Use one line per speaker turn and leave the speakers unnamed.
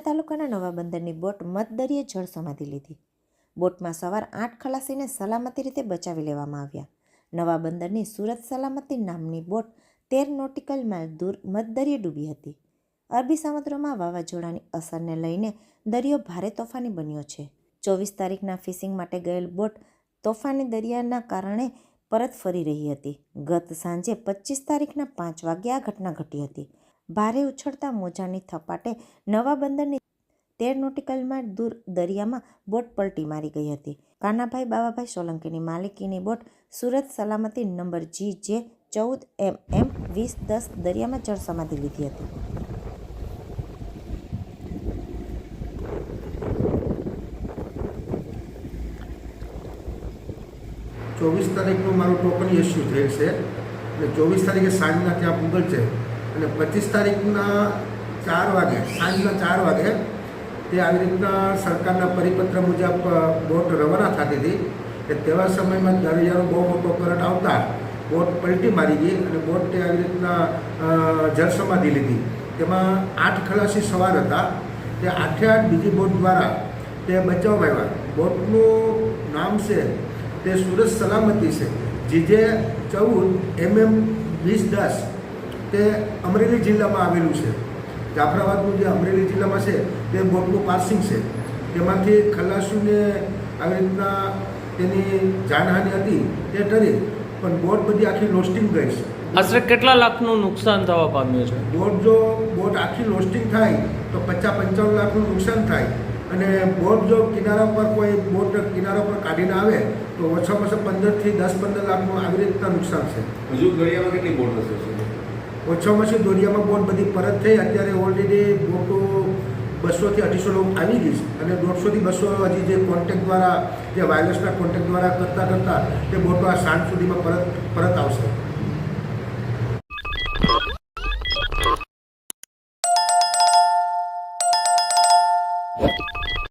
તાલુકાના નવા બંદરની બોટ મતદરીએ જળ સમાધિ લીધી. બોટમાં સવાર આઠ ખલાસીને સલામતી રીતે બચાવી લેવામાં આવ્યા. નવા બંદરની સુરત સલામતી નામની બોટ તેર નોટિકલ માઇલ દૂર મતદરીએ ડૂબી હતી. અરબી સમુદ્રમાં વાવાઝોડાની અસરને લઈને દરિયો ભારે તોફાની બન્યો છે. ચોવીસ તારીખના ફિશિંગ માટે ગયેલ બોટ તોફાની દરિયાના કારણે પરત ફરી રહી હતી. ગત સાંજે પચીસ તારીખના પાંચ વાગ્યે આ ઘટના ઘટી હતી. ભારે ઉછળતા મોજાની થપાટે નવા બંદરની તેર નોટિકલમાં દૂર દરિયામાં બોટ પલટી મારી ગઈ હતી. કાનાભાઈ, બાવાભાઈ સોલંકીની માલિકીની બોટ સુરત સલામતી નંબર જી જે ચૌદ એમ એમ વીસ દસ દરિયામાં જળસમાધિ લીધી હતી.
ચોવીસ તારીખનું મારું ટોકન ઇસ્યુ થયેલ છે એટલે ચોવીસ તારીખે સાંજના ત્યાં પૂગલ અને પચીસ તારીખના ચાર વાગે, સાંજના ચાર વાગે તે આવી રીતના સરકારના પરિપત્ર મુજબ બોટ રવાના થતી હતી. કે તેવા સમયમાં દરિયાનો બહુ મોટો કરંટ આવતા બોટ પલટી મારી ગઈ અને બોટ આવી રીતના જળસમાધિ લીધી. તેમાં આઠ ખલાસી સવાર હતા. તે આઠે આઠ બીજી બોટ દ્વારા તે બચાવવામાં આવ્યા. બોટનું નામ છે, તે સુરત સલામતી છે. જીજે ચૌદ એમએમ વીસ દસ. તે અમરેલી જિલ્લામાં આવેલું છે. જાફરાબાદનું જે અમરેલી જિલ્લામાં છે તે બોટનું પાર્સિંગ છે. તેમાંથી ખલાસીને આવી રીતના તેની જાનહાનિ હતી તે ટરી પણ બોટ બધી આખી લોસ્ટિંગ ગઈ છે.
આશરે કેટલા લાખનું નુકસાન થવા પામ્યું છે?
બોટ જો બોટ આખી લોસ્ટિંગ થાય તો પચાસ પંચાવન લાખનું નુકસાન થાય. અને બોટ જો કિનારા પર કોઈ બોટ કિનારા પર કાઢીને આવે તો ઓછામાં ઓછા પંદરથી દસ પંદર લાખનું આવી રીતના નુકસાન છે.
હજુ દરિયામાં કેટલી બોટ હશે?
ઓછામાં ઓછી દોરિયામાં બોટ બધી પરત થઈ અત્યારે ઓલરેડી બોટો બસોથી અઢીસો લોકો આવી ગઈ છે અને દોઢસોથી બસો હજી જે કોન્ટેક્ટ દ્વારા, જે વાયરલેસના કોન્ટેક્ટ દ્વારા કરતાં કરતાં તે બોટો આ સાંજ સુધીમાં પરત પરત આવશે What?